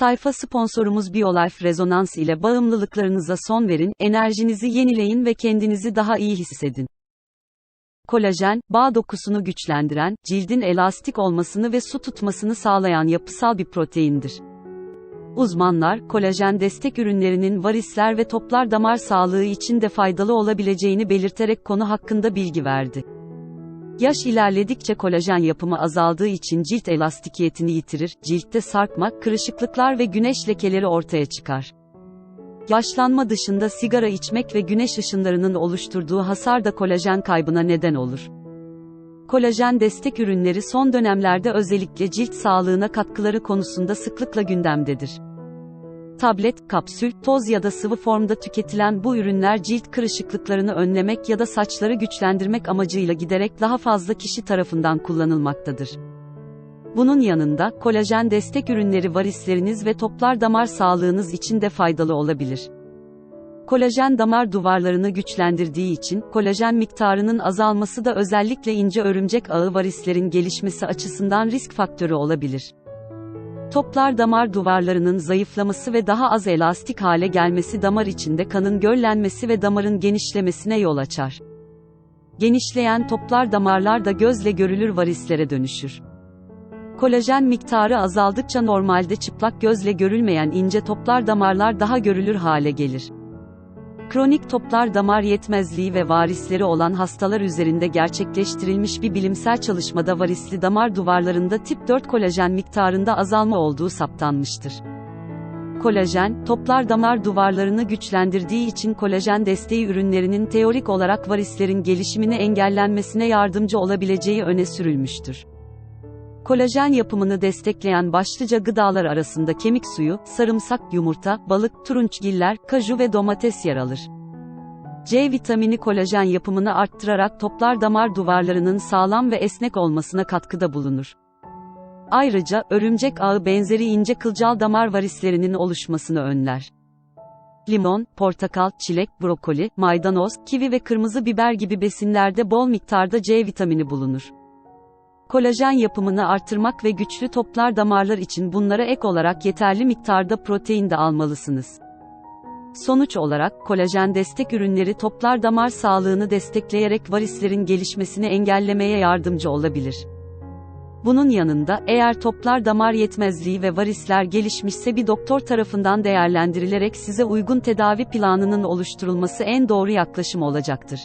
Sayfa sponsorumuz BioLife Rezonans ile bağımlılıklarınıza son verin, enerjinizi yenileyin ve kendinizi daha iyi hissedin. Kolajen, bağ dokusunu güçlendiren, cildin elastik olmasını ve su tutmasını sağlayan yapısal bir proteindir. Uzmanlar, kolajen destek ürünlerinin varisler ve toplar damar sağlığı için de faydalı olabileceğini belirterek konu hakkında bilgi verdi. Yaş ilerledikçe kolajen yapımı azaldığı için cilt elastikiyetini yitirir, ciltte sarkma, kırışıklıklar ve güneş lekeleri ortaya çıkar. Yaşlanma dışında sigara içmek ve güneş ışınlarının oluşturduğu hasar da kolajen kaybına neden olur. Kolajen destek ürünleri son dönemlerde özellikle cilt sağlığına katkıları konusunda sıklıkla gündemdedir. Tablet, kapsül, toz ya da sıvı formda tüketilen bu ürünler cilt kırışıklıklarını önlemek ya da saçları güçlendirmek amacıyla giderek daha fazla kişi tarafından kullanılmaktadır. Bunun yanında, kolajen destek ürünleri varisleriniz ve toplar damar sağlığınız için de faydalı olabilir. Kolajen damar duvarlarını güçlendirdiği için, kolajen miktarının azalması da özellikle ince örümcek ağı varislerin gelişmesi açısından risk faktörü olabilir. Toplar damar duvarlarının zayıflaması ve daha az elastik hale gelmesi damar içinde kanın göllenmesi ve damarın genişlemesine yol açar. Genişleyen toplar damarlar da gözle görülür varislere dönüşür. Kolajen miktarı azaldıkça normalde çıplak gözle görülmeyen ince toplar damarlar daha görülür hale gelir. Kronik toplar damar yetmezliği ve varisleri olan hastalar üzerinde gerçekleştirilmiş bir bilimsel çalışmada varisli damar duvarlarında tip 4 kolajen miktarında azalma olduğu saptanmıştır. Kolajen, toplar damar duvarlarını güçlendirdiği için kolajen desteği ürünlerinin teorik olarak varislerin gelişimini engellenmesine yardımcı olabileceği öne sürülmüştür. Kolajen yapımını destekleyen başlıca gıdalar arasında kemik suyu, sarımsak, yumurta, balık, turunçgiller, kaju ve domates yer alır. C vitamini kolajen yapımını arttırarak toplar damar duvarlarının sağlam ve esnek olmasına katkıda bulunur. Ayrıca, örümcek ağı benzeri ince kılcal damar varislerinin oluşmasını önler. Limon, portakal, çilek, brokoli, maydanoz, kivi ve kırmızı biber gibi besinlerde bol miktarda C vitamini bulunur. Kolajen yapımını artırmak ve güçlü toplar damarlar için bunlara ek olarak yeterli miktarda protein de almalısınız. Sonuç olarak, kolajen destek ürünleri toplar damar sağlığını destekleyerek varislerin gelişmesini engellemeye yardımcı olabilir. Bunun yanında, eğer toplar damar yetmezliği ve varisler gelişmişse bir doktor tarafından değerlendirilerek size uygun tedavi planının oluşturulması en doğru yaklaşım olacaktır.